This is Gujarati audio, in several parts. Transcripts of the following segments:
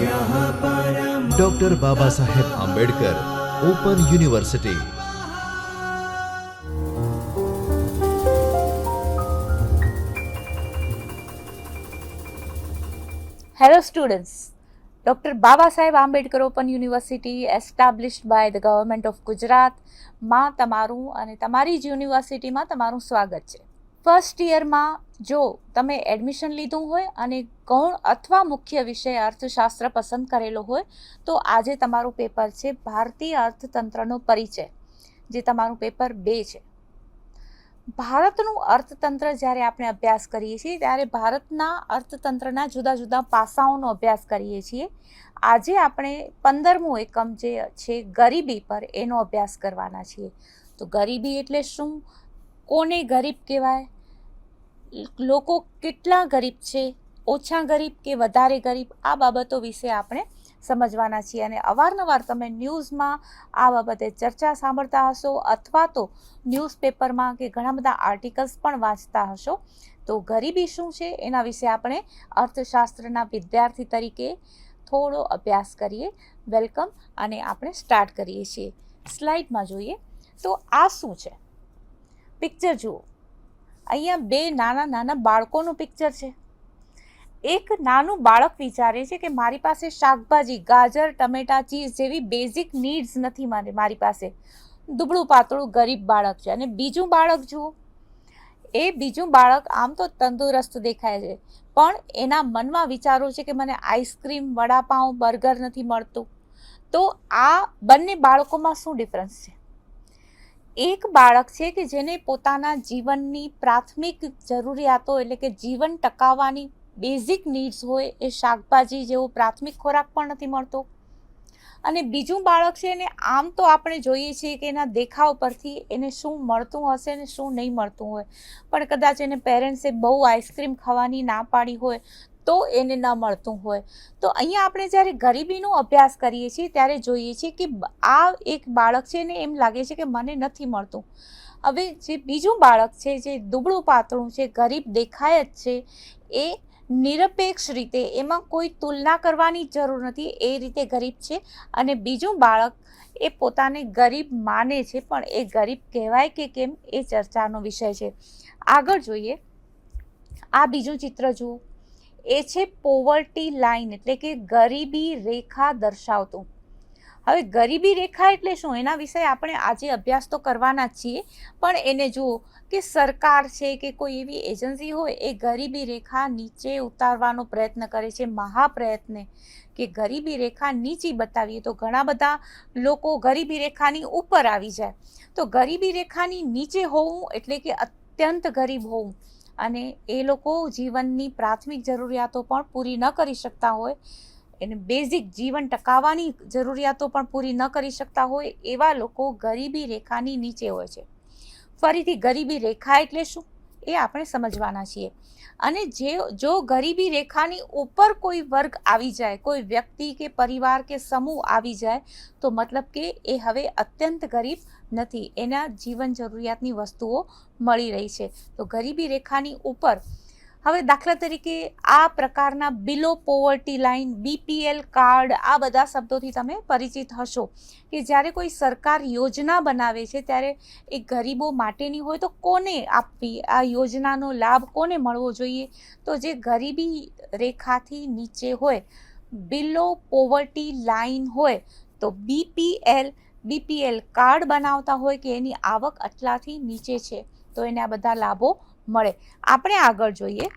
Doctor Baba Saheb Ambedkar open university Hello students. Dr. Baba Saheb Ambedkar Open University established by the government of Gujarat માં તમારું અને તમારી જ યુનિવર્સિટીમાં તમારું સ્વાગત છે ફર્સ્ટ યરમાં જો તમે એડમિશન લીધું હોય અને ગૌણ અથવા મુખ્ય વિષય અર્થશાસ્ત્ર પસંદ કરેલો હોય, તો આજે તમારું પેપર છે ભારતીય અર્થતંત્રનો પરિચય, જે તમારું પેપર બે છે. ભારતનું અર્થતંત્ર જ્યારે આપણે અભ્યાસ કરીએ છીએ, ત્યારે ભારતના અર્થતંત્રના જુદા જુદા પાસાઓનો અભ્યાસ કરીએ છીએ. આજે આપણે પંદરમું એકમ જે છે ગરીબી પર એનો અભ્યાસ કરવાના છીએ. તો ગરીબી એટલે શું? કોને ગરીબ કહેવાય? લોકો કેટલા ગરીબ છે, ઓછા ગરીબ કે વધારે ગરીબ, આ બાબતો વિશે આપણે સમજવાના છીએ. અને અવારનવાર તમે ન્યૂઝમાં આ બાબતે ચર્ચા સાંભળતા હશો અથવા તો ન્યૂઝપેપરમાં કે ઘણા બધા આર્ટિકલ્સ પણ વાંચતા હશો, તો ગરીબી શું છે એના વિશે આપણે અર્થશાસ્ત્રના વિદ્યાર્થી તરીકે થોડો અભ્યાસ કરીએ. વેલકમ, અને આપણે સ્ટાર્ટ કરીએ છીએ. સ્લાઇડમાં જોઈએ તો આ શું છે? પિક્ચર જુઓ. અહીંયા બે નાના નાના બાળકોનું પિક્ચર છે. એક નાનું બાળક વિચારે છે કે મારી પાસે શાકભાજી, ગાજર, ટમેટા, ચીઝ જેવી બેઝિક નીડ્સ નથી મારે, મારી પાસે. દુબળું પાતળું ગરીબ બાળક છે અને બીજું બાળક જુઓ. એ બીજું બાળક આમ તો તંદુરસ્ત દેખાય છે, પણ એના મનમાં વિચારો છે કે મને આઈસ્ક્રીમ વડાપાઉં બર્ગર નથી મળતું. તો આ બંને બાળકોમાં શું ડિફરન્સ છે? એક બાળક છે કે જેને પોતાના જીવનની પ્રાથમિક જરૂરિયાતો એટલે કે જીવન ટકાવવાની બેઝિક નીડ્સ હોય એ શાકભાજી જેવો પ્રાથમિક ખોરાક પણ નથી મળતો. અને બીજું બાળક છે એને આમ તો આપણે જોઈએ છીએ કે એના દેખાવ પરથી એને શું મળતું હશે ને શું નહીં મળતું હોય. પણ કદાચ એને પેરેન્ટ્સે બહુ આઈસ્ક્રીમ ખાવાની ના પાડી હોય તો એને ન મળતું હોય. તો અહીંયા આપણે જ્યારે ગરીબીનો અભ્યાસ કરીએ છીએ, ત્યારે જોઈએ છીએ કે આ એક બાળક છે ને એમ લાગે છે કે મને નથી મળતું. હવે જે બીજું બાળક છે, જે દુબળું પાતળું છે, ગરીબ દેખાય જ છે, એ નિરપેક્ષ રીતે, એમાં કોઈ તુલના કરવાની જરૂર નથી, એ રીતે ગરીબ છે. અને બીજું બાળક એ પોતાને ગરીબ માને છે, પણ એ ગરીબ કહેવાય કે કેમ, એ ચર્ચાનો વિષય છે. આગળ જોઈએ. આ બીજું ચિત્ર જુઓ. એ છે પોવર્ટી લાઈન એટલે કે ગરીબી રેખા દર્શાવતું. હવે ગરીબી રેખા એટલે શું? એના વિશે આપણે આજે અભ્યાસ તો કરવાના છીએ, પણ એને જુઓ કે સરકાર છે કે કોઈ એવી એજન્સી હોય, એ ગરીબી રેખા નીચે ઉતારવાનો પ્રયત્ન કરે છે, મહાપ્રયત્ને કે ગરીબી રેખા નીચી બતાવીએ તો ઘણા બધા લોકો ગરીબી રેખાની ઉપર આવી જાય. તો ગરીબી રેખાની નીચે હોવું એટલે કે અત્યંત ગરીબ હોવું. અને એ લોકો જીવનની પ્રાથમિક જરૂરિયાતો પણ પૂરી ન કરી શકતા હોય, એને બેઝિક જીવન ટકાવવાની જરૂરિયાતો પણ પૂરી ન કરી શકતા હોય, એવા લોકો ગરીબી રેખાની નીચે હોય છે. ફરીથી ગરીબી રેખા એટલે શું? એ આપણે સમજવાના છીએ. અને જે, જો ગરીબી રેખાની ઉપર કોઈ વર્ગ આવી જાય, કોઈ વ્યક્તિ કે પરિવાર કે સમૂહ આવી જાય, તો મતલબ કે એ હવે અત્યંત ગરીબ નથી. એના જીવન જરૂરિયાતની વસ્તુઓ મળી રહી છે. તો ગરીબી રેખાની ઉપર હવે દાખલા તરીકે આ પ્રકારના below poverty line BPL card આ બધા શબ્દોથી તમે પરિચિત હશો કે જ્યારે કોઈ સરકાર યોજના બનાવે છે ત્યારે એ ગરીબો માટેની હોય તો કોને આપવી? આ યોજનાનો લાભ કોને મળવો જોઈએ? તો જે ગરીબી રેખાથી નીચે હોય બિલો પોવર્ટી લાઇન હોય, તો બીપીએલ બીપીએલ કાર્ડ બનાવતા હોય કે એની આવક આટલાથી નીચે છે. તો એને આ બધા લાભો મળે. આપણે આગળ જોઈએ.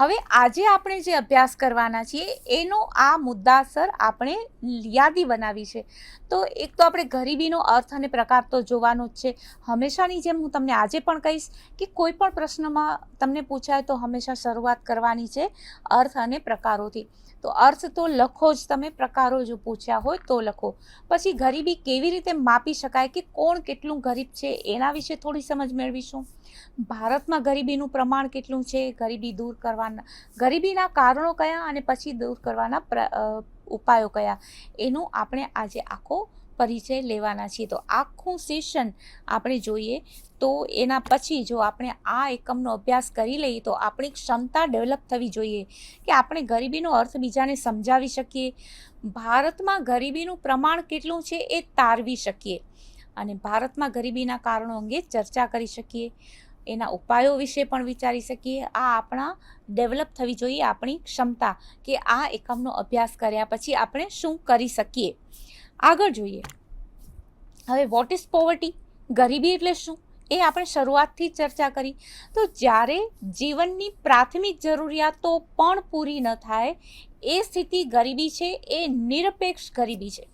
હવે આજે આપણે જે અભ્યાસ કરવાના છીએ, એનો આ મુદ્દાસર આપણે યાદી બનાવી છે. તો એક તો આપણે ગરીબીનો અર્થ અને પ્રકાર તો જોવાનો જ છે. હંમેશાની જેમ હું તમને આજે પણ કહીશ કે કોઈ પણ પ્રશ્નમાં તમને પૂછાય તો હંમેશા શરૂઆત કરવાની છે અર્થ અને પ્રકારોથી. તો અર્થ તો લખો જ. તમે પ્રકારો જો પૂછ્યા હોય તો લખો. પછી ગરીબી કેવી રીતે માપી શકાય કે કોણ કેટલું ગરીબ છે એના વિશે થોડી સમજ મેળવીશું. ભારતમાં ગરીબીનું પ્રમાણ કેટલું છે? ગરીબી દૂર કરવાના, ગરીબીના કારણો કયા અને પછી દૂર કરવાના ઉપાયો કયા? એનું આપણે આજે આખો પરિચય લેવાના છીએ. તો આખું સેશન આપણે જોઈએ તો એના પછી જો આપણે આ એકમનો અભ્યાસ કરી લઈએ તો આપણી ક્ષમતા ડેવલપ થવી જોઈએ. કે આપણે ગરીબીનો અર્થ બીજાને સમજાવી શકીએ. ભારતમાં ગરીબીનું પ્રમાણ કેટલું છે એ તારવી શકીએ. અને ભારતમાં ગરીબીના કારણો અંગે ચર્ચા કરી શકીએ. એના ઉપાયો વિશે પણ વિચારી શકીએ. આ આપણા ડેવલપ થવી જોઈએ આપણી ક્ષમતા કે આ એકમનો અભ્યાસ કર્યા પછી આપણે શું કરી શકીએ. આગળ જોઈએ. હવે વોટ ઇઝ પોવર્ટી ગરીબી એટલે શું? એ આપણે શરૂઆતથી ચર્ચા કરી. તો જ્યારે જીવનની પ્રાથમિક જરૂરિયાતો પણ પૂરી ન થાય, એ સ્થિતિ ગરીબી છે, એ નિરપેક્ષ ગરીબી છે.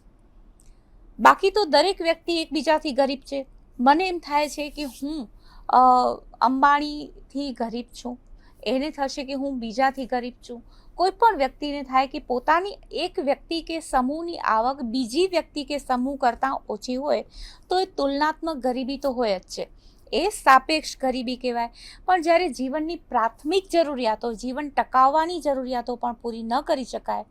બાકી તો દરેક વ્યક્તિ એકબીજાથી ગરીબ છે. મને એમ થાય છે કે હું અંબાણીથી ગરીબ છું. એને થશે કે હું બીજાથી ગરીબ છું. કોઈ પણ વ્યક્તિને થાય કે પોતાની એક વ્યક્તિ કે સમૂહની આવક બીજી વ્યક્તિ કે સમૂહ કરતાં ઓછી હોય, તો એ તુલનાત્મક ગરીબી તો હોય જ છે. એ સાપેક્ષ ગરીબી કહેવાય. પણ જ્યારે જીવનની પ્રાથમિક જરૂરિયાતો, જીવન ટકાવવાની જરૂરિયાતો પણ પૂરી ન કરી શકાય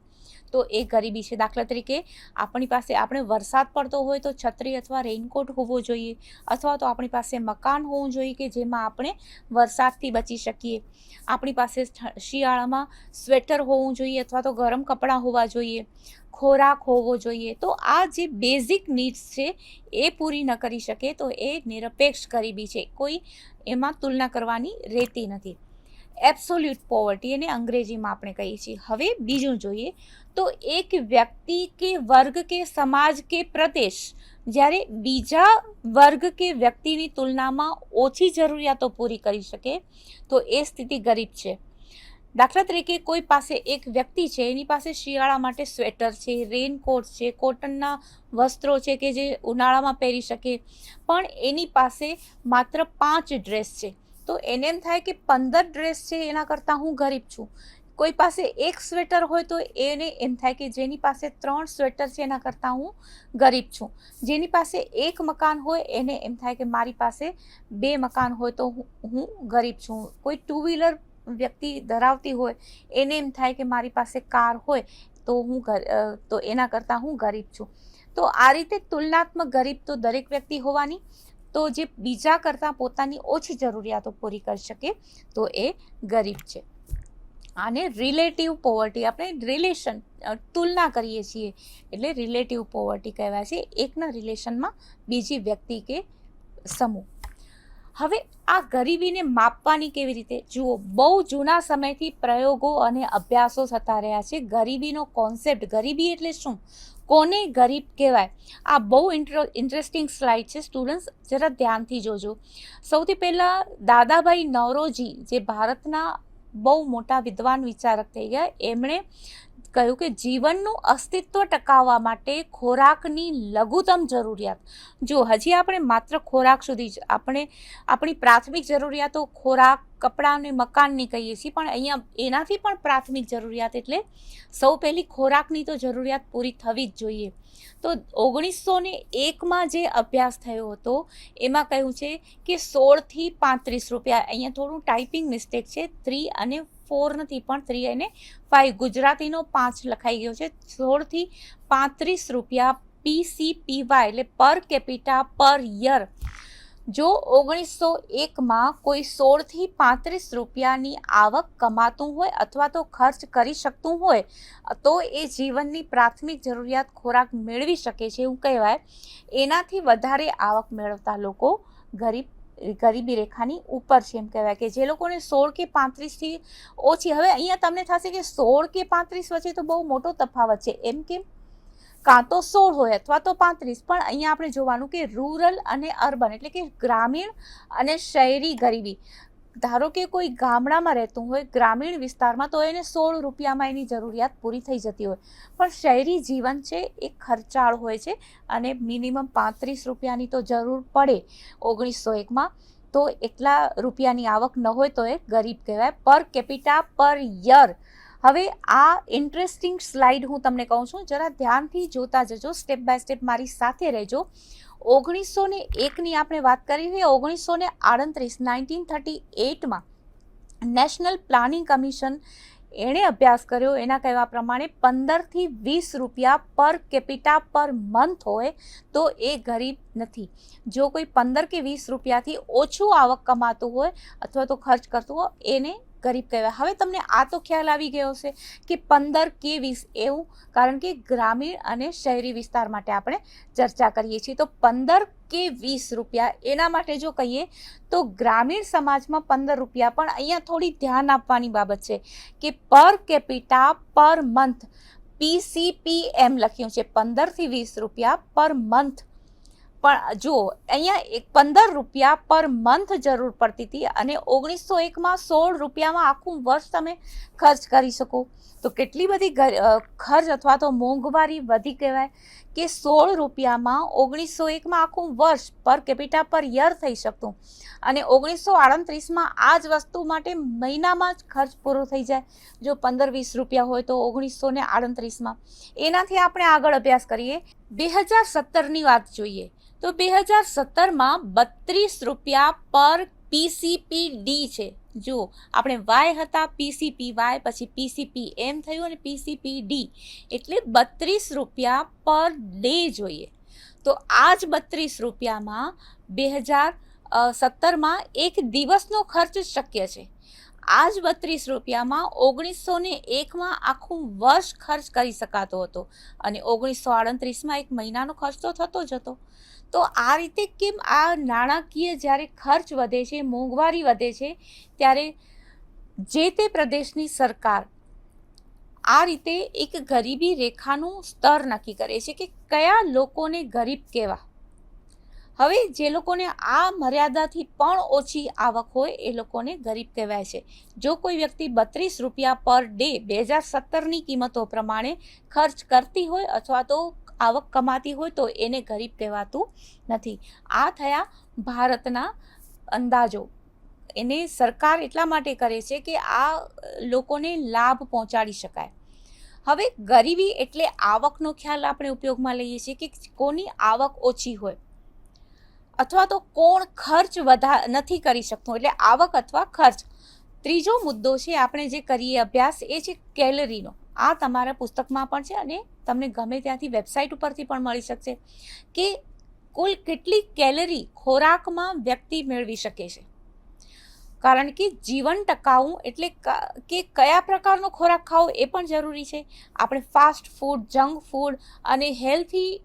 તો એ ગરીબી છે. દાખલા તરીકે આપણી પાસે, આપણે વરસાદ પડતો હોય તો છત્રી અથવા રેઇનકોટ હોવો જોઈએ અથવા તો આપણી પાસે મકાન હોવું જોઈએ કે જેમાં આપણે વરસાદથી બચી શકીએ. આપણી પાસે શિયાળામાં સ્વેટર હોવું જોઈએ અથવા તો ગરમ કપડાં હોવા જોઈએ, ખોરાક હોવો જોઈએ. તો આ જે બેઝિક નીડ્સ છે એ પૂરી ન કરી શકે તો એ નિરપેક્ષ ગરીબી છે. કોઈ એમાં તુલના કરવાની રહેતી નથી. એબ્સોલ્યુટ પોવર્ટી એને અંગ્રેજીમાં આપણે કહીએ છીએ. હવે બીજું જોઈએ તો એક વ્યક્તિ કે વર્ગ કે સમાજ કે પ્રદેશ જ્યારે બીજા વર્ગ કે વ્યક્તિની તુલનામાં ઓછી જરૂરિયાતો પૂરી કરી શકે તો એ સ્થિતિ ગરીબ છે. દાખલા તરીકે કોઈ પાસે એક વ્યક્તિ છે, એની પાસે શિયાળા માટે સ્વેટર છે રેનકોટ છે, કોટનના વસ્ત્રો છે કે જે ઉનાળામાં પહેરી શકે, પણ એની પાસે માત્ર પાંચ ડ્રેસ છે. તો એને એમ થાય કે પંદર ડ્રેસ છે એના કરતાં હું ગરીબ છું. કોઈ પાસે એક સ્વેટર હોય તો એને એમ થાય કે જેની પાસે ત્રણ સ્વેટર છે એના કરતાં હું ગરીબ છું. જેની પાસે એક મકાન હોય એને એમ થાય કે મારી પાસે બે મકાન હોય તો હું ગરીબ છું. કોઈ ટુ વ્હીલર વ્યક્તિ ધરાવતી હોય એને એમ થાય કે મારી પાસે કાર હોય તો હું તો એના કરતાં હું ગરીબ છું. તો આ રીતે તુલનાત્મક ગરીબ તો દરેક વ્યક્તિ હોવાની. તો જે બીજા કરતાં પોતાની ઓછી જરૂરિયાતો પૂરી કરી શકે તો એ ગરીબ છે. આને રિલેટિવ પોવર્ટી આપણે રિલેશન તુલના કરીએ છીએ. એટલે રિલેટિવ પોવર્ટી કહેવાય છે. એકના રિલેશનમાં બીજી વ્યક્તિ કે સમૂહ. હવે આ ગરીબીને માપવાની કેવી રીતે? જુઓ, બહુ જૂના સમયથી પ્રયોગો અને અભ્યાસો થતા રહ્યા છે. ગરીબીનો કોન્સેપ્ટ ગરીબી એટલે શું? કોને ગરીબ કહેવાય? આ બહુ ઇન્ટ્રો ઇન્ટરેસ્ટિંગ સ્લાઇડ છે. સ્ટુડન્ટ્સ જરા ધ્યાનથી જોજો. સૌથી પહેલાં દાદાભાઈ નવરોજી, જે ભારતના બહુ મોટા વિદ્વાન વિચારક થઈ ગયા, એમણે કહ્યું કે જીવનનું અસ્તિત્વ ટકાવવા માટે ખોરાકની લઘુત્તમ જરૂરિયાત. જો હજી આપણે માત્ર ખોરાક સુધી જ આપણે આપણી પ્રાથમિક જરૂરિયાતો ખોરાક, કપડાં અને મકાનની કહીએ છીએ, પણ અહીંયા એનાથી પણ પ્રાથમિક જરૂરિયાત એટલે સૌ પહેલી ખોરાકની તો જરૂરિયાત પૂરી થવી જ જોઈએ. તો ઓગણીસો ને એકમાં જે અભ્યાસ થયો હતો, એમાં કહ્યું છે કે સોળથી પાંત્રીસ રૂપિયા, અહીંયા થોડું ટાઈપિંગ મિસ્ટેક છે થ્રી અને ફોર નથી પણ થ્રી અને ફાઇવ ગુજરાતીનો પાંચ લખાઈ ગયો છે. સોળથી પાંત્રીસ રૂપિયા પીસીપીવાય એટલે પર કેપિટા પર યર જો ઓગણીસો એકમાં કોઈ સોળથી પાંત્રીસ રૂપિયાની આવક કમાતું હોય અથવા તો ખર્ચ કરી શકતું હોય, તો એ જીવનની પ્રાથમિક જરૂરિયાત ખોરાક મેળવી શકે છે એવું કહેવાય. એનાથી વધારે આવક મેળવતા લોકો ગરીબ ગરીબી રેખાની ઉપર છે એમ કહેવાય કે જે લોકોને સોળ કે પાંત્રીસથી ઓછી. હવે અહીંયા તમને થશે કે સોળ કે પાંત્રીસ વચ્ચે તો બહુ મોટો તફાવત છે. એમ કેમ? કાં તો સોળ હોય અથવા તો પાંત્રીસ. પણ અહીંયા આપણે જોવાનું કે રૂરલ અને અર્બન એટલે કે ગ્રામીણ અને શહેરી ગરીબી. ધારો કે કોઈ ગામડામાં રહેતું હોય, ગ્રામીણ વિસ્તારમાં, તો એને સોળ રૂપિયામાં એની જરૂરિયાત પૂરી થઈ જતી હોય. પણ શહેરી જીવન છે, એ ખર્ચાળ હોય છે અને મિનિમમ પાંત્રીસ રૂપિયાની તો જરૂર પડે ઓગણીસો એકમાં. તો એટલા રૂપિયાની આવક ન હોય તો એ ગરીબ કહેવાય. પર કેપિટા, પર યર. હવે આ ઇન્ટરેસ્ટિંગ સ્લાઇડ હું તમને કહું છું. જરા ધ્યાનથી જોતા જજો સ્ટેપ બાય સ્ટેપ મારી સાથે રહેજો. ઓગણીસો ને એકની આપણે વાત કરી હોય ઓગણીસો ને આડત્રીસ, નાઇન્ટીન થર્ટી એટમાં નેશનલ પ્લાનિંગ કમિશન એણે અભ્યાસ કર્યો. એના કહેવા પ્રમાણે પંદરથી વીસ રૂપિયા પર કેપિટા પર મંથ હોય તો એ ગરીબ નથી. જો કોઈ પંદર કે વીસ રૂપિયાથી ઓછું આવક કમાતું હોય અથવા તો ખર્ચ કરતું હોય, એને ગરીબ કહેવાય. હવે તમને આ તો ખ્યાલ આવી ગયો છે કે પંદર કે વીસ એવું, કારણ કે ગ્રામીણ અને શહેરી વિસ્તાર માટે આપણે ચર્ચા કરીએ છીએ. તો પંદર કે વીસ રૂપિયા, એના માટે જો કહીએ તો ગ્રામીણ સમાજમાં પંદર રૂપિયા પણ અહીંયા થોડી ધ્યાન આપવાની બાબત છે કે પર કેપિટા પર મંથ પીસીપીએમ લખ્યું છે. પંદરથી વીસ રૂપિયા પર મંથ પણ જો, અહીંયા એક પંદર રૂપિયા પર મંથ જરૂર પડતી હતી અને ઓગણીસો એકમાં સોળ રૂપિયામાં આખું વર્ષ તમે ખર્ચ કરી શકો. તો કેટલી બધી ખર્ચ અથવા તો મોંઘવારી વધી કહેવાય કે સોળ રૂપિયામાં ઓગણીસો એકમાં આખું વર્ષ પર કેપિટા પર યર થઈ શકતું. અને ઓગણીસો આડત્રીસમાં આ જ વસ્તુ માટે મહિનામાં જ ખર્ચ પૂરો થઈ જાય. જો પંદર વીસ રૂપિયા હોય તો ઓગણીસો ને આડત્રીસમાં. એનાથી આપણે આગળ અભ્યાસ કરીએ. બે હજાર સત્તરની વાત જોઈએ, તો બે હજાર સત્તરમાં બત્રીસ રૂપિયા પર પીસીપી ડી છે. જુઓ, આપણે વાય હતા પીસીપી વાય પછી પીસીપી એમ થયું અને પીસીપી ડી એટલે બત્રીસ રૂપિયા પર ડે જોઈએ. તો આ જ બત્રીસ રૂપિયામાં બે હજાર સત્તરમાં એક દિવસનો ખર્ચ શક્ય છે. આ જ બત્રીસ રૂપિયામાં ઓગણીસો ને એકમાં આખું વર્ષ ખર્ચ કરી શકાતો હતો અને ઓગણીસો આડત્રીસમાં એક મહિનાનો ખર્ચ તો થતો જ હતો. તો આ રીતે કેમ આ નાણાકીય જ્યારે ખર્ચ વધે છે, મોંઘવારી વધે છે, ત્યારે જે તે પ્રદેશની સરકાર આ રીતે એક ગરીબી રેખાનું સ્તર નક્કી કરે છે કે કયા લોકોને ગરીબ કહેવા? હવે જે લોકોને આ મર્યાદાથી પણ ઓછી આવક હોય એ લોકોને ગરીબ કહેવાય છે. જો કોઈ વ્યક્તિ બત્રીસ રૂપિયા પર ડે બે હજાર સત્તરની કિંમતો પ્રમાણે ખર્ચ કરતી હોય અથવા તો આવક કમાતી હોય તો એને ગરીબ કહેવાતું નથી. આ થયા ભારતના અંદાજો. એને સરકાર એટલા માટે કરે છે કે આ લોકોને લાભ પહોંચાડી શકાય. હવે ગરીબી એટલે આવકનો ખ્યાલ આપણે ઉપયોગમાં લઈએ છીએ કે કોની આવક ઓછી હોય. અથવા તો કોણ ખર્ચ વધા, નથી કરી શકતું, એટલે આવક અથવા ખર્ચ. ત્રીજો મુદ્દો છે, આપણે જે કરીએ અભ્યાસ, એ છે કેલરીનો. આ તમારા પુસ્તકમાં પણ છે અને તમને ગમે ત્યાંથી વેબસાઇટ ઉપરથી પણ મળી શકશે કે કુલ કેટલી કેલરી ખોરાકમાં વ્યક્તિ મેળવી શકે છે. કારણ કે જીવન ટકાવવું એટલે ક- કયા પ્રકારનો ખોરાક ખાવો એ પણ જરૂરી છે. આપણે ફાસ્ટ ફૂડ, જંક ફૂડ અને હેલ્થી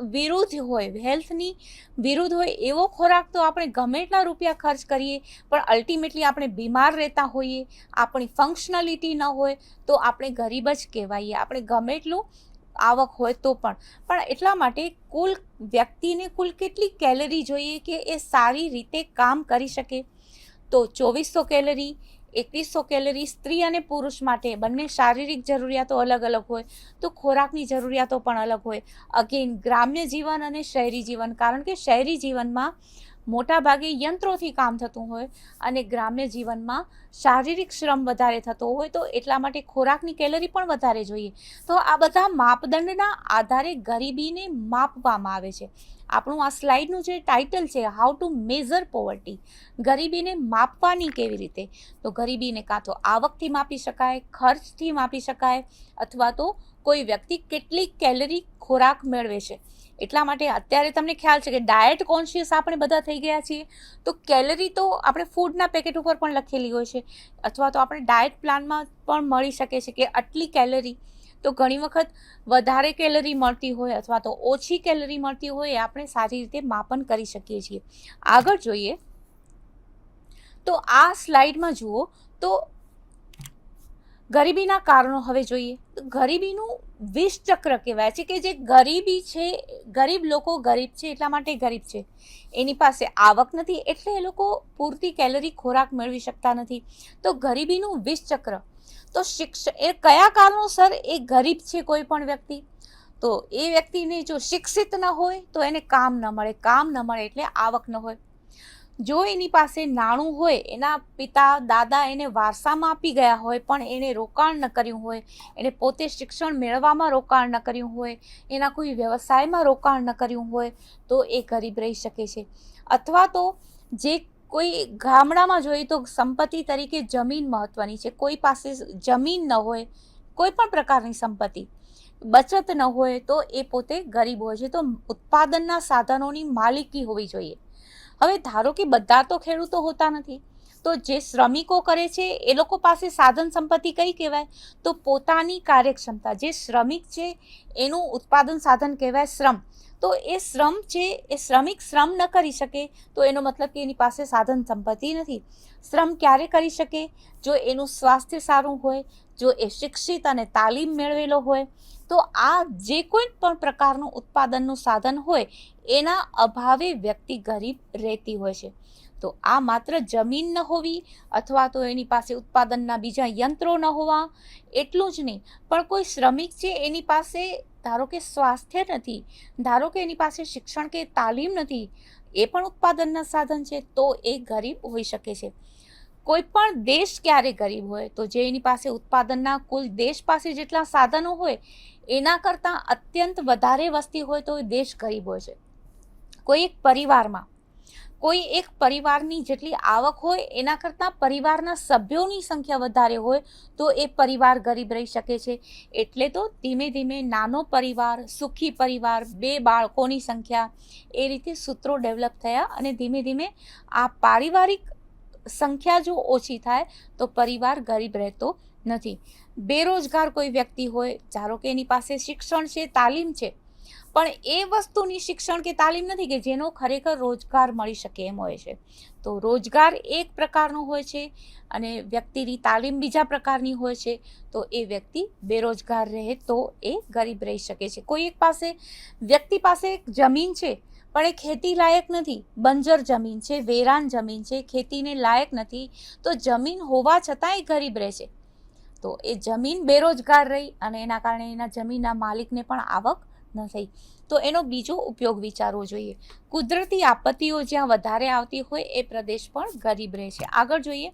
વિરુદ્ધ હોય હેલ્થની વિરુદ્ધ હોય એવો ખોરાક તો આપણે ગમે એટલા રૂપિયા ખર્ચ કરીએ, પણ અલ્ટિમેટલી આપણે બીમાર રહેતા હોઈએ, આપણી ફંક્શનાલિટી ન હોય, તો આપણે ગરીબ જ કહેવાઈએ. આપણે ગમે એટલું આવક હોય તો પણ. પણ એટલા માટે કુલ વ્યક્તિને કુલ કેટલી કેલરી જોઈએ કે એ સારી રીતે કામ કરી શકે? તો ચોવીસો કેલરી એકવીસો કેલરી સ્ત્રી અને પુરુષ માટે બંને શારીરિક જરૂરિયાતો અલગ અલગ હોય તો ખોરાકની જરૂરિયાતો પણ અલગ હોય. અગેન ગ્રામ્ય જીવન અને શહેરી જીવન, કારણ કે શહેરી જીવનમાં મોટા ભાગે યંત્રોથી કામ થતું હોય અને ગ્રામ્ય જીવનમાં શારીરિક શ્રમ વધારે થતો હોય તો એટલા માટે ખોરાકની કેલરી પણ વધારે જોઈએ. તો આ બધા માપદંડના આધારે ગરીબીને માપવામાં આવે છે. આપણું આ સ્લાઇડનું જે ટાઇટલ છે હાઉ ટુ મેઝર પોવર્ટી ગરીબીને માપવાની કેવી રીતે? તો ગરીબીને કાં તો આવકથી માપી શકાય, ખર્ચથી માપી શકાય અથવા તો કોઈ વ્યક્તિ કેટલી કેલરી ખોરાક મેળવે છે. એટલા માટે અત્યારે તમને ખ્યાલ છે કે ડાયટ કોન્શિયસ આપણે બધા થઈ ગયા છીએ. તો કેલરી તો આપણે ફૂડના પેકેટ ઉપર પણ લખેલી હોય છે. અથવા તો આપણે ડાયટ પ્લાનમાં પણ મળી શકે છે કે આટલી કેલરી તો ઘણી વખત વધારે કેલરી મળતી હોય અથવા તો ઓછી કેલરી મળતી હોય એ આપણે સારી રીતે માપન કરી શકીએ છીએ. આગળ જોઈએ. તો આ સ્લાઇડમાં જુઓ. તો ગરીબીના કારણો હવે જોઈએ. ગરીબીનું વિષ ચક્ર કહેવાય છે કે જે ગરીબી છે, ગરીબ લોકો ગરીબ છે, એટલા માટે ગરીબ છે. એની પાસે આવક નથી, એટલે એ લોકો પૂરતી કેલરી ખોરાક મેળવી શકતા નથી. તો ગરીબીનું વિષ ચક્ર તો શિક્ષણ એ કયા કારણોસર એ ગરીબ છે કોઈ પણ વ્યક્તિ? તો એ વ્યક્તિને જો શિક્ષિત ન હોય, તો એને કામ ન મળે. કામ ન મળે એટલે આવક ન હોય. જો એની પાસે નાણું હોય, એના પિતા, દાદા એને વારસામાં આપી ગયા હોય, પણ એણે રોકાણ ન કર્યું હોય, એણે પોતે શિક્ષણ મેળવવામાં રોકાણ ન કર્યું હોય, એના કોઈ વ્યવસાયમાં રોકાણ ન કર્યું હોય, તો એ ગરીબ રહી શકે છે. અથવા તો જે કોઈ ગામડામાં જોઈએ તો સંપત્તિ તરીકે જમીન મહત્વની છે. કોઈ પાસે જમીન ન હોય, કોઈ પણ પ્રકારની સંપત્તિ, બચત ન હોય, તો એ પોતે ગરીબ હોય છે. તો ઉત્પાદનના સાધનોની માલિકી હોવી જોઈએ. હવે ધારો કે બધા તો ખેડૂતો હોતા નથી, તો જે શ્રમિકો કરે છે, એ લોકો પાસે સાધન સંપત્તિ કઈ કહેવાય? તો પોતાની કાર્યક્ષમતા, જે શ્રમિક છે, એનું ઉત્પાદન સાધન કહેવાય શ્રમ. તો એ શ્રમ છે, એ શ્રમિક શ્રમ ન કરી શકે, તો એનો મતલબ કે એની પાસે સાધન સંપત્તિ નથી. શ્રમ ક્યારે કરી શકે? જો એનું સ્વાસ્થ્ય સારું હોય, જો એ શિક્ષિત અને તાલીમ મેળવેલો હોય તો આ જે કોઈ પણ પ્રકારનું ઉત્પાદનનું સાધન હોય, એના અભાવે વ્યક્તિ ગરીબ રહેતી હોય છે. તો આ માત્ર જમીન ન હોવી અથવા તો એની પાસે ઉત્પાદનના બીજા યંત્રો ન હોવા, એટલું જ નહીં. પણ કોઈ શ્રમિક છે એની પાસે, ધારો કે સ્વાસ્થ્ય નથી, ધારો કે એની પાસે શિક્ષણ કે તાલીમ નથી, એ પણ ઉત્પાદનના સાધન છે, તો એ ગરીબ હોઈ શકે છે. કોઈ પણ દેશ ક્યારે ગરીબ હોય? તો જે એની પાસે ઉત્પાદનના કુલ દેશ પાસે જેટલા સાધનો હોય એના કરતાં અત્યંત વધારે વસ્તી હોય તો દેશ ગરીબ હોય છે. કોઈ એક પરિવારમાં, કોઈ એક પરિવારની જેટલી આવક હોય, એના કરતાં પરિવારના સભ્યોની સંખ્યા વધારે હોય, તો એ પરિવાર ગરીબ રહી શકે છે. એટલે તો ધીમે ધીમે નાનો પરિવાર, સુખી પરિવાર, બે બાળકોની સંખ્યા એ રીતે સૂત્રો ડેવલપ થયા અને ધીમે ધીમે આ પારિવારિક સંખ્યા જો ઓછી થાય તો પરિવાર ગરીબ રહેતો નથી. બેરોજગાર કોઈ વ્યક્તિ હોય, ધારો કે એની પાસે શિક્ષણ છે, તાલીમ છે, પણ એ વસ્તુની શિક્ષણ કે તાલીમ નથી કે જેનો ખરેખર રોજગાર મળી શકે એમ હોય છે. તો રોજગાર એક પ્રકારનો હોય છે અને વ્યક્તિની તાલીમ બીજા પ્રકારની હોય છે, તો એ વ્યક્તિ બેરોજગાર રહે તો એ ગરીબ રહી શકે છે. કોઈ એક પાસે, વ્યક્તિ પાસે જમીન છે પણ એ ખેતી લાયક નથી. બંજર જમીન છે, વેરાન જમીન છે, ખેતીને લાયક નથી. તો જમીન હોવા છતાંય ગરીબ રહે છે. તો એ જમીન બેરોજગાર રહી અને એના કારણે એના જમીનના માલિકને પણ આવક ન થઈ. તો એનો બીજો ઉપયોગ વિચારવો જોઈએ. કુદરતી આપત્તિઓ જ્યાં વધારે આવતી હોય એ પ્રદેશ પણ ગરીબ રહે છે. આગળ જોઈએ.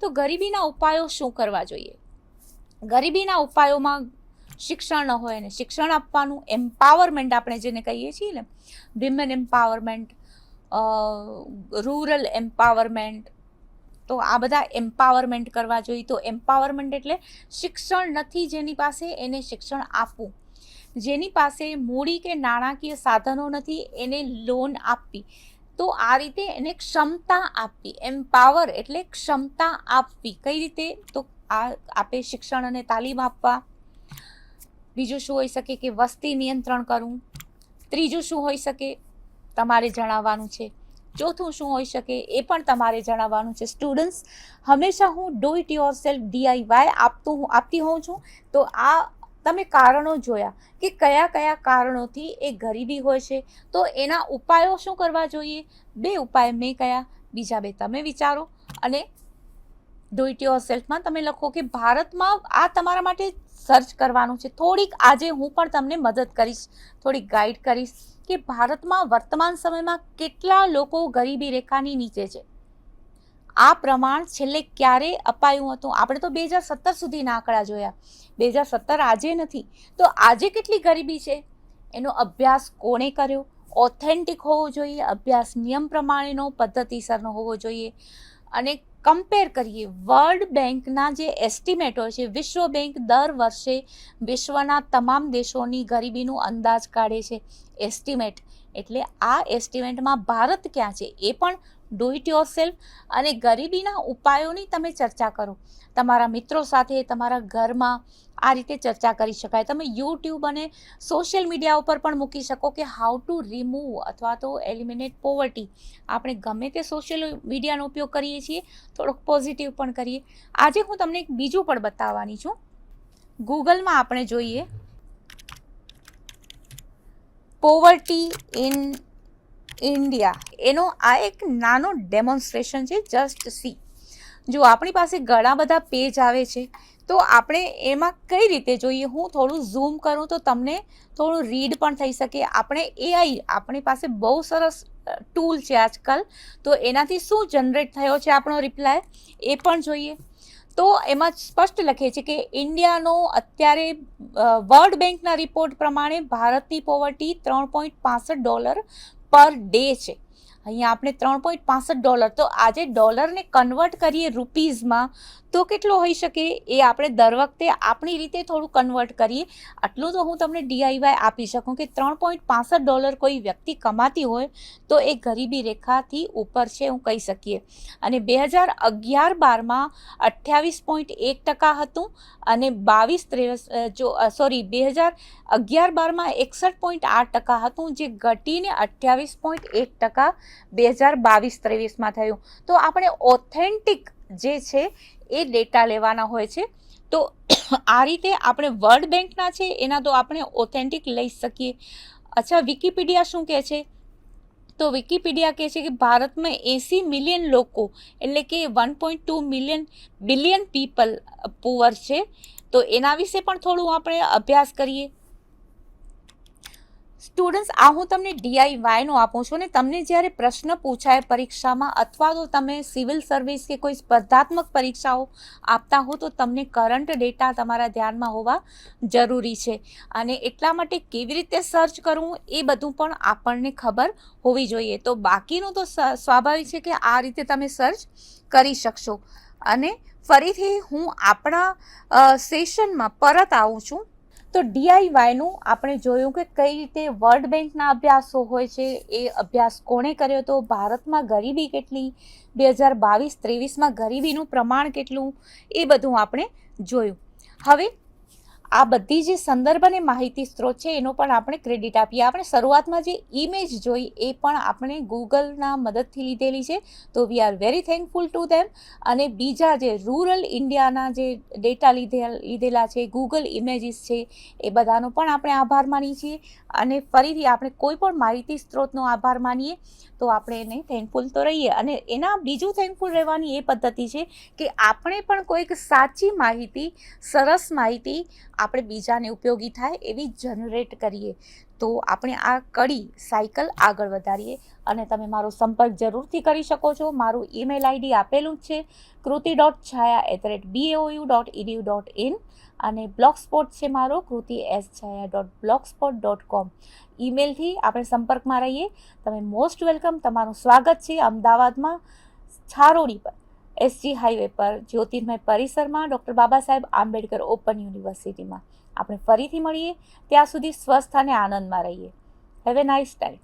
તો ગરીબીના ઉપાયો શું કરવા જોઈએ? ગરીબીના ઉપાયોમાં શિક્ષણ હોય ને શિક્ષણ આપવાનું એમ્પાવરમેન્ટ આપણે જેને કહીએ છીએ ને વિમેન એમ્પાવરમેન્ટ રૂરલ એમ્પાવરમેન્ટ તો આ બધા એમ્પાવરમેન્ટ કરવા જોઈએ. તો એમ્પાવરમેન્ટ એટલે શિક્ષણ નથી જેની પાસે એને શિક્ષણ આપવું. જેની પાસે મૂડી કે નાણાકીય સાધનો નથી એને લોન આપવી. તો આ રીતે એને ક્ષમતા આપવી. એમ્પાવર એટલે ક્ષમતા આપવી. કઈ રીતે? તો આ આપે શિક્ષણ અને તાલીમ આપવા. બીજું શું હોઈ શકે કે વસ્તી નિયંત્રણ કરવું? ત્રીજું શું હોઈ શકે? તમારે જણાવવાનું છે. ચોથું શું હોઈ શકે? એ પણ તમારે જણાવવાનું છે. સ્ટુડન્ટ્સ હંમેશા હું do it yourself DIY આપતું હું, આપતી હોઉં છું. તો આ તમે કારણો જોયા કે કયા કયા કારણોથી એ ગરીબી હોય છે. તો એના ઉપાયો શું કરવા જોઈએ? બે ઉપાય મેં કયા. બીજા બે તમે વિચારો. અને ડુ ઇટ યોર સેલ્ફમાં તમે લખો કે ભારતમાં આ તમારા માટે સર્ચ કરવાનું છે. થોડીક આજે હું પણ તમને મદદ કરીશ. થોડીક ગાઈડ કરીશ કે ભારતમાં વર્તમાન સમયમાં કેટલા લોકો ગરીબી રેખાની નીચે છે. આ પ્રમાણ છેલ્લે ક્યારે અપાયું હતું? આપણે તો બે હજાર સત્તર સુધીના આંકડા જોયા. બે હજાર સત્તર આજે નથી. તો આજે કેટલી ગરીબી છે? એનો અભ્યાસ કોણે કર્યો? ઓથેન્ટિક હોવો જોઈએ. અભ્યાસ નિયમ પ્રમાણેનો, પદ્ધતિસરનો હોવો જોઈએ. અને કમ્પેર કરીએ વર્લ્ડ બેંકના જે એસ્ટિમેટો છે, વિશ્વ બેંક દર વર્ષે વિશ્વના તમામ દેશોની ગરીબીનું અંદાજ કાઢે છે એસ્ટિમેટ એટલે આ એસ્ટિમેટમાં ભારત ક્યાં છે, એ પણ ડુ ઇટ યોર સેલ્ફ અને ગરીબીના ઉપાયોની તમે ચર્ચા કરો. તમારા મિત્રો સાથે, તમારા ઘરમાં આ રીતે ચર્ચા કરી શકાય. તમે યુટ્યુબ અને સોશિયલ મીડિયા ઉપર પણ મૂકી શકો કે હાઉ ટુ રિમૂવ અથવા તો એલિમિનેટ પોવર્ટી આપણે ગમે તે સોશિયલ મીડિયાનો ઉપયોગ કરીએ છીએ, થોડોક પોઝિટિવ પણ કરીએ. આજે હું તમને એક બીજું પણ બતાવવાની છું. ગૂગલમાં આપણે જોઈએ પોવર્ટી ઇન ઇન્ડિયા એનો આ એક નાનો ડેમોન્સ્ટ્રેશન છે જસ્ટ સી જો આપણી પાસે ઘણા બધા પેજ આવે છે તો આપણે એમાં કઈ રીતે જોઈએ? હું થોડું ઝૂમ કરું તો તમને થોડું રીડ પણ થઈ શકે. આપણે એઆઈ આપણી પાસે બહુ સરસ ટૂલ છે આજકાલ. તો એનાથી શું જનરેટ થયો છે આપણો રિપ્લાય એ પણ જોઈએ. તો એમાં સ્પષ્ટ લખે છે કે ઇન્ડિયાનો અત્યારે વર્લ્ડ બેંકના રિપોર્ટ પ્રમાણે ભારતની પોવર્ટી ત્રણ ડોલર પર ડે છે. અહીંયા આપણે ત્રણ પોઈન્ટ પાસઠ ડોલર તો આજે ડોલરને કન્વર્ટ કરીએ રૂપીઝમાં તો કેટલો હોઈ શકે? એ આપણે દર વખતે આપણી રીતે થોડું કન્વર્ટ કરીએ. આટલું તો હું તમને ડીઆઈવાય આપી શકું કે ત્રણ પોઈન્ટ પાસઠ ડોલર કોઈ વ્યક્તિ કમાતી હોય, તો એ ગરીબી રેખાથી ઉપર છે હું કહી શકીએ. અને બે હજાર અગિયાર બારમાં અઠ્યાવીસ પોઈન્ટ એક ટકા હતું અને બાવીસ ત્રેવીસ જો સોરી બે હજાર અગિયાર બારમાં એકસઠ પોઈન્ટ આઠ ટકા હતું, જે ઘટીને અઠ્યાવીસ પોઈન્ટ એક ટકા બે હજાર બાવીસ ત્રેવીસમાં થયું. તો આપણે ઓથેન્ટિક જે છે એ ડેટા લેવાના હોય છે. તો આ રીતે આપણે વર્લ્ડ બેંકના છે એના તો આપણે ઓથેન્ટિક લઈ શકીએ. અચ્છા, વિકીપીડિયા શું કહે છે? તો વિકીપીડિયા કહે છે કે ભારતમાં એંસી મિલિયન લોકો, એટલે કે one point two million billion people poor છે. તો એના વિશે પણ થોડું આપણે અભ્યાસ કરીએ. સ્ટુડન્ટ્સ, આ હું તમને ડીઆઈવાયનો આપું છું અને તમને જ્યારે પ્રશ્ન પૂછાય પરીક્ષામાં અથવા તો તમે સિવિલ સર્વિસ કે કોઈ સ્પર્ધાત્મક પરીક્ષાઓ આપતા હો તો તમને કરંટ ડેટા તમારા ધ્યાનમાં હોવા જરૂરી છે. અને એટલા માટે કેવી રીતે સર્ચ કરવું એ બધું પણ આપણને ખબર હોવી જોઈએ. તો બાકીનું તો સ્વાભાવિક છે કે આ રીતે તમે સર્ચ કરી શકશો. અને ફરીથી હું આપણા સેશનમાં પરત આવું છું. તો ડીઆઈવાયનું આપણે જોયું કે કઈ રીતે વર્લ્ડ બેંકના અભ્યાસો હોય છે, એ અભ્યાસ કોણે કર્યો તો ભારતમાં ગરીબી કેટલી, બે હજાર બાવીસ ત્રેવીસમાં ગરીબીનું પ્રમાણ કેટલું, એ બધું આપણે જોયું. હવે આ બધી જે સંદર્ભ અને માહિતી સ્ત્રોત છે, એનો પણ આપણે ક્રેડિટ આપીએ. આપણે શરૂઆતમાં જે ઇમેજ જોઈ, એ પણ આપણે ગૂગલના મદદથી લીધેલી છે. તો we are very thankful to them અને બીજા જે રૂરલ ઇન્ડિયાના જે ડેટા લીધે, લીધેલા છે ગૂગલ ઇમેજીસ છે, એ બધાનો પણ આપણે આભાર માનીએ છીએ. અને ફરીથી આપણે કોઈ પણ માહિતી સ્ત્રોતનો આભાર માનીએ. તો આપણે એને થેન્કફુલ તો રહીએ. અને એના બીજું થેન્કફુલ રહેવાની એ પદ્ધતિ છે કે આપણે પણ કોઈક સાચી માહિતી, સરસ માહિતી આપણે બીજાને ઉપયોગી થાય એવી જનરેટ કરીએ. તો આપણે આ કડી સાયકલ આગળ વધારીએ. અને તમે મારો સંપર્ક જરૂરથી કરી શકો છો. મારું ઈમેલ આઈડી આપેલું જ છે. Kruti dot Chhaya at the rate BAOU dot EDU dot in અને બ્લોક સ્પોટ છે મારો Kruti S Chhaya dot blogspot dot com ઈમેલથી આપણે સંપર્કમાં રહીએ. તમે મોસ્ટ વેલકમ તમારું સ્વાગત છે અમદાવાદમાં છારોડી પર, એસજી હાઈવે પર, જ્યોતિર્મય પરિસરમાં, ડૉક્ટર બાબા સાહેબ આંબેડકર ઓપન યુનિવર્સિટીમાં. આપણે ફરીથી મળીએ, ત્યાં સુધી સ્વસ્થ અને આનંદમાં રહીએ. Have a nice time